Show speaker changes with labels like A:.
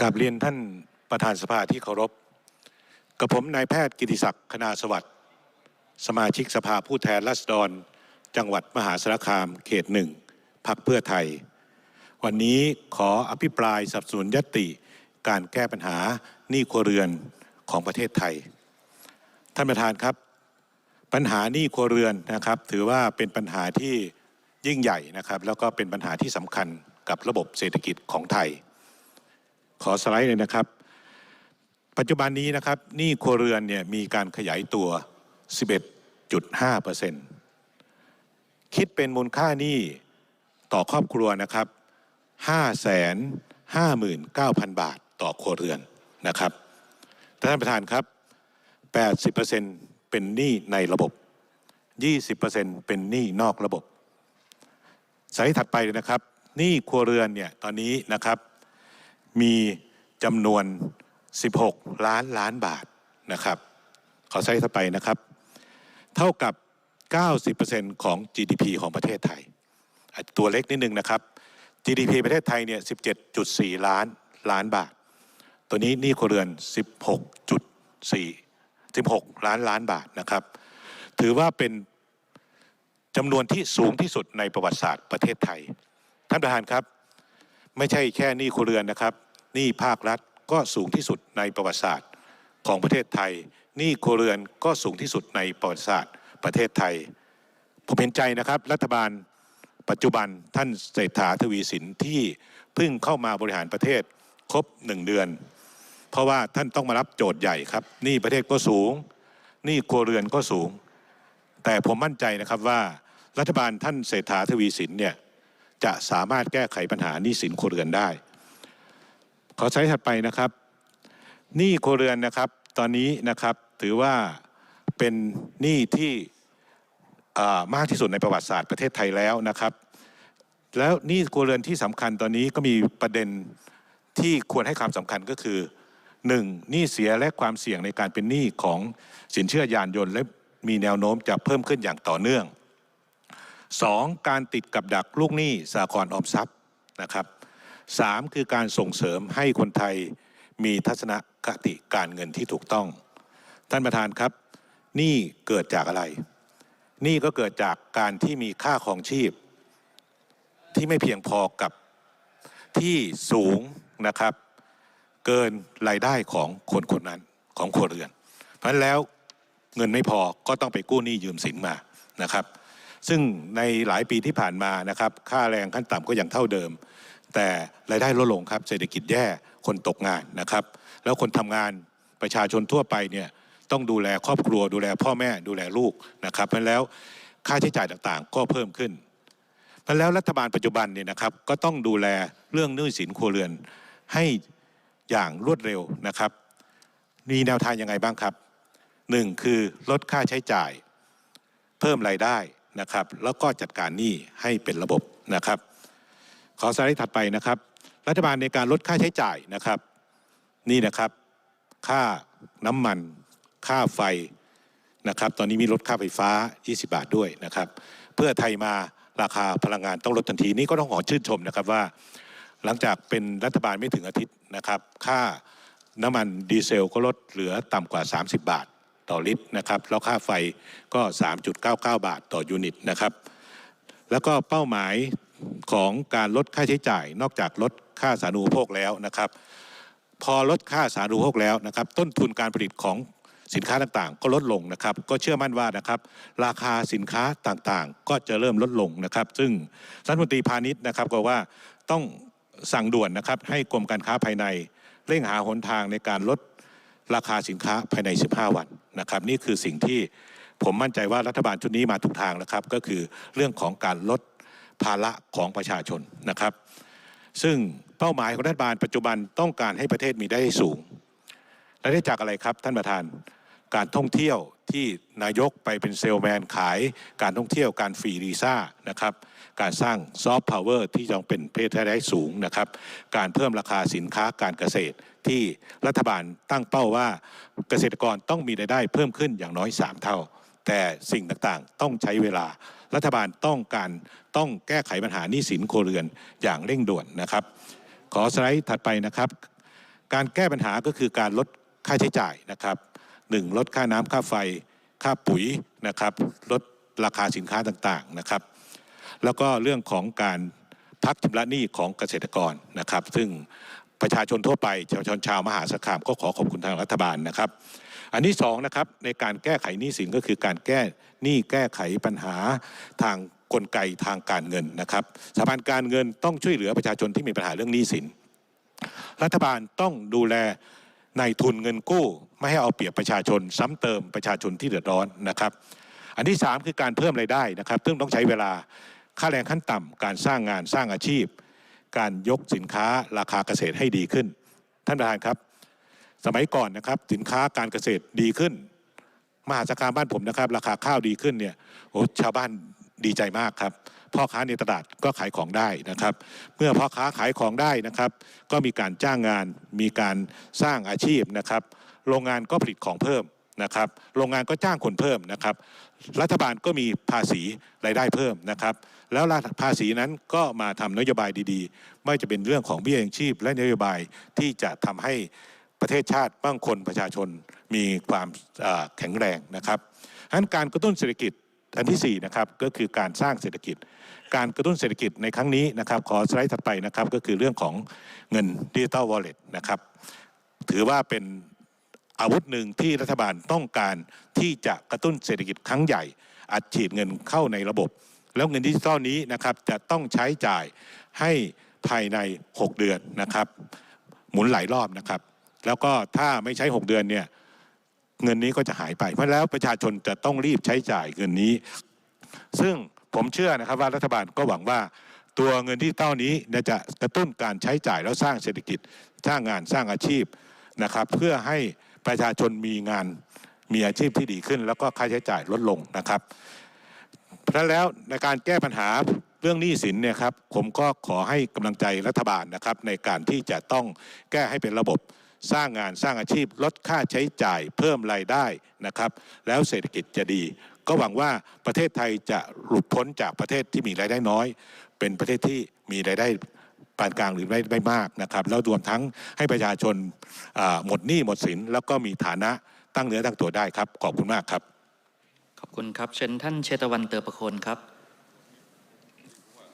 A: กราบเรียนท่านประธานสภาที่เคารพ กับผมนายแพทย์กิติศักดิ์คณาสวัสดิ์สมาชิกสภาผู้แทนราษฎร จังหวัดมหาสารคาม เขตหนึ่งพักเพื่อไทย วันนี้ขออภิปรายสับสนุนยติ การแก้ปัญหาหนี้ครัวเรือนของประเทศไทย ท่านประธานครับ ปัญหาหนี้ครัวเรือนนะครับ ถือว่าเป็นปัญหาที่ยิ่งใหญ่นะครับ แล้วก็เป็นปัญหาที่สำคัญกับระบบเศรษฐกิจของไทย ขอสไลด์เลยนะครับ ปัจจุบันนี้นะครับหนี้ครัวเรือนเนี่ยมีการขยายตัว 11.5%คิดเป็นมูลค่าหนี้ต่อครอบครัวนะครับ559,000 บาทต่อครัวเรือนนะครับท่านประธานครับ 80%เป็นหนี้ในระบบ 20%เป็นหนี้นอกระบบสไลด์ถัดไปเลยนะครับหนี้ครัวเรือนเนี่ยตอนนี้นะครับ มีจำนวน 16 ล้านล้านบาทนะครับ ขอใช้ถัดไปนะครับ เท่ากับ 90%ของ GDP ของประเทศไทย ตัวเล็กนิดนึงนะครับ GDP ประเทศไทยเนี่ย 17.4 ล้านล้านบาท ตัวนี้หนี้ครัวเรือน 16.4 16 ล้านล้านบาทนะครับ ถือว่าเป็นจำนวนที่สูงที่สุดในประวัติศาสตร์ประเทศไทย ท่านประธานครับ ไม่ใช่แค่หนี้ครัวเรือนนะครับ หนี้ภาครัฐก็สูงที่สุดในประวัติศาสตร์ของประเทศไทยหนี้ครัวเรือนก็สูงที่สุดในประวัติศาสตร์ประเทศไทย ผมเห็นใจนะครับ รัฐบาลปัจจุบันท่านเศรษฐาทวีสินที่เพิ่งเข้ามาบริหารประเทศครบหนึ่งเดือน เพราะว่าท่านต้องมารับโจทย์ใหญ่ครับหนี้ประเทศก็สูงหนี้ครัวเรือนก็สูง แต่ผมมั่นใจนะครับว่ารัฐบาลท่านเศรษฐาทวีสินเนี่ยจะสามารถแก้ไขปัญหาหนี้สินครัวเรือนได้ ขอใช้ถัดไปนะครับหนี้ครัวเรือนนะครับ ตอนนี้นะครับถือว่าเป็นหนี้ที่มากที่สุดในประวัติศาสตร์ประเทศไทยแล้วนะครับ แล้วหนี้ครัวเรือนที่สำคัญตอนนี้ก็มีประเด็นที่ควรให้ความสำคัญก็คือหนึ่งหนี้เสียและความเสี่ยงในการเป็นหนี้ของสินเชื่อยานยนต์ และมีแนวโน้มจะเพิ่มขึ้นอย่างต่อเนื่องสองการติดกับดักลูกหนี้สากลออมทรัพย์นะครับ สามคือการส่งเสริมให้คนไทยมีทัศนคติการเงินที่ถูกต้อง ท่านประธานครับ นี้เกิดจากอะไร นี้ก็เกิดจากการที่มีค่าครองชีพ ที่ไม่เพียงพอกับที่สูงนะครับ เกินรายได้ของคนคนนั้นของครัวเรือน เพราะฉะนั้นแล้วเงินไม่พอก็ต้องไปกู้หนี้ยืมสินมานะครับ ซึ่งในหลายปีที่ผ่านมานะครับ ค่าแรงขั้นต่ำก็ยังเท่าเดิม แต่รายได้ลดลงครับ เศรษฐกิจแย่คนตกงานนะครับ แล้วคนทำงานประชาชนทั่วไปเนี่ยต้องดูแลครอบครัว ดูแลพ่อแม่ดูแลลูกนะครับเพราะแล้วค่าใช้จ่ายต่างๆ ก็เพิ่มขึ้นเพราะแล้วรัฐบาลปัจจุบันเนี่ยนะครับก็ต้องดูแลเรื่องหนี้สินครัวเรือนให้อย่างรวดเร็วนะครับ มีแนวทางยังไงบ้างครับหนึ่งคือลดค่าใช้จ่าย เพิ่มรายได้นะครับ แล้วก็จัดการหนี้ให้เป็นระบบนะครับ ขอสไลด์ถัดไปนะครับ รัฐบาลในการลดค่าใช้จ่ายนะครับ นี่นะครับ ค่าน้ำมัน ค่าไฟนะครับ ตอนนี้มีลดค่าไฟฟ้า 20 บาทด้วยนะครับ เพื่อไทยมาราคาพลังงานต้องลดทันทีนี่ก็ต้องขอชื่นชมนะครับว่า หลังจากเป็นรัฐบาลไม่ถึงอาทิตย์นะครับ ค่าน้ำมันดีเซลก็ลดเหลือต่ำกว่า 30 บาทต่อลิตรนะครับแล้วค่าไฟก็ 3.99 บาทต่อยูนิตนะครับ แล้วก็เป้าหมาย ของการลดค่าใช้จ่าย นอกจากลดค่าสารูปโภคแล้วนะครับ พอลดค่าสารูปโภคแล้วนะครับ ต้นทุนการผลิตของสินค้าต่างๆ ก็ลดลงนะครับ ก็เชื่อมั่นว่านะครับ ราคาสินค้าต่างๆ ก็จะเริ่มลดลงนะครับ ซึ่งรัฐมนตรีพาณิชย์นะครับก็ว่าต้องสั่งด่วนนะครับให้กรมการค้าภายในเร่งหาหนทางในการลดราคาสินค้าภายใน 15 วันนะครับ นี่คือสิ่งที่ผมมั่นใจว่ารัฐบาลชุดนี้มาถูกทางแล้วครับ ก็คือเรื่องของการลด ภาระของประชาชนนะครับ ซึ่งเป้าหมายของรัฐบาลปัจจุบันต้องการให้ประเทศมีได้สูงและได้จากอะไรครับท่านประธานการท่องเที่ยวที่นายกไปเป็นเซลแมนขาย การท่องเที่ยวการฟรีวีซ่านะครับการสร้างซอฟต์พาวเวอร์ที่ยังเป็นเพศได้สูงนะครับการเพิ่มราคาสินค้าการเกษตรที่รัฐบาลตั้งเป้าว่าเกษตรกรต้องมีรายได้เพิ่มขึ้นอย่างน้อย 3 เท่า แต่สิ่งต่างๆ ต้องใช้เวลารัฐบาลต้องการต้องแก้ไขปัญหาหนี้สินโครเรือนอย่างเร่งด่วนนะครับ ขอสไลด์ถัดไปนะครับ การแก้ปัญหาก็คือการลดค่าใช้จ่ายนะครับหนึ่งลดค่าน้ำค่าไฟ ค่าปุ๋ยนะครับ ลดราคาสินค้าต่างๆนะครับ แล้วก็เรื่องของการพักชำระหนี้ของเกษตรกรนะครับ ซึ่ง ประชาชนทั่วไปชาวชนชาวมหาสารคามก็ขอขอบคุณทางรัฐบาลนะครับ อันที่สองนะครับในการแก้ไขหนี้สินก็คือการแก้หนี้แก้ไขปัญหาทางกลไกทางการเงินนะครับสถาบันการเงินต้องช่วยเหลือประชาชนที่มีปัญหาเรื่องหนี้สิน รัฐบาลต้องดูแลในายทุนเงินกู้ ไม่ให้เอาเปรียบประชาชน ซ้ำเติมประชาชนที่เดือดร้อนนะครับ อันที่ 3 คือการเพิ่มรายได้นะครับ ซึ่งต้องใช้เวลาค่าแรงขั้นต่ำการสร้างงานสร้างอาชีพ การยกสินค้าราคาเกษตรให้ดีขึ้น ท่านประธานครับ สมัยก่อนนะครับสินค้าการเกษตรดีขึ้น มหาสารคามบ้านผมนะครับ ราคาข้าวดีขึ้นเนี่ยโอ้ชาวบ้านดีใจมากครับพ่อค้าในตลาดก็ขายของได้นะครับ เมื่อพ่อค้าขายของได้นะครับ ก็มีการจ้างงานมีการสร้างอาชีพนะครับ โรงงานก็ผลิตของเพิ่ม นะครับโรงงานก็จ้างคนเพิ่มนะครับ รัฐบาลก็มีภาษีรายได้เพิ่มนะครับ แล้วภาษีนั้นก็มาทำนโยบายดีๆ ไม่จะเป็นเรื่องของเบี้ยยังชีพ และนโยบายที่จะทำให้ประเทศชาติบ้างคนประชาชนมีความแข็งแรงนะครับฉะนั้นการกระตุ้นเศรษฐกิจอันที่4นะครับก็คือการสร้างเศรษฐกิจ การกระตุ้นเศรษฐกิจในครั้งนี้นะครับ ขอสไลด์ถัดไปนะครับก็คือเรื่องของเงินดิจิตอลวอลเล็ตนะครับถือว่าเป็น อาวุธหนึ่งที่รัฐบาลต้องการที่จะกระตุ้นเศรษฐกิจครั้งใหญ่ อัดฉีดเงินเข้าในระบบ แล้วเงินดิจิตอลนี้นะครับจะต้องใช้จ่ายให้ภายใน 6 เดือนนะครับ หมุนหลายรอบนะครับ แล้วก็ถ้าไม่ใช้ 6 เดือนเนี่ยเงินนี้ก็จะหายไป เพราะแล้วประชาชนจะต้องรีบใช้จ่ายเงินนี้ ซึ่งผมเชื่อนะครับว่ารัฐบาลก็หวังว่าตัวเงินที่เต้านี้จะกระตุ้นการใช้จ่ายแล้วสร้างเศรษฐกิจ สร้างงานสร้างอาชีพนะครับ เพื่อให้ ประชาชนมีงานมีอาชีพที่ดีขึ้น แล้วก็ค่าใช้จ่ายลดลงนะครับ เพราะฉะนั้นแล้วในการแก้ปัญหาเรื่องหนี้สินเนี่ยครับผมก็ขอให้กำลังใจรัฐบาลนะครับในการที่จะต้องแก้ให้เป็นระบบสร้างงานสร้างอาชีพลดค่าใช้จ่ายเพิ่มรายได้นะครับ แล้วเศรษฐกิจจะดี ก็หวังว่าประเทศไทยจะหลุดพ้นจากประเทศที่มีรายได้น้อย เป็นประเทศที่มีรายได้ ปานกลางหรือไม่ไม่มากนะครับ แล้วรวมทั้งให้ประชาชนหมดหนี้หมดสิน แล้วก็มีฐานะตั้งเนื้อตั้งตัวได้ครับ ขอบคุณมากครับ
B: ขอบคุณครับ เชิญท่านเชตวันเตอประโคนครับ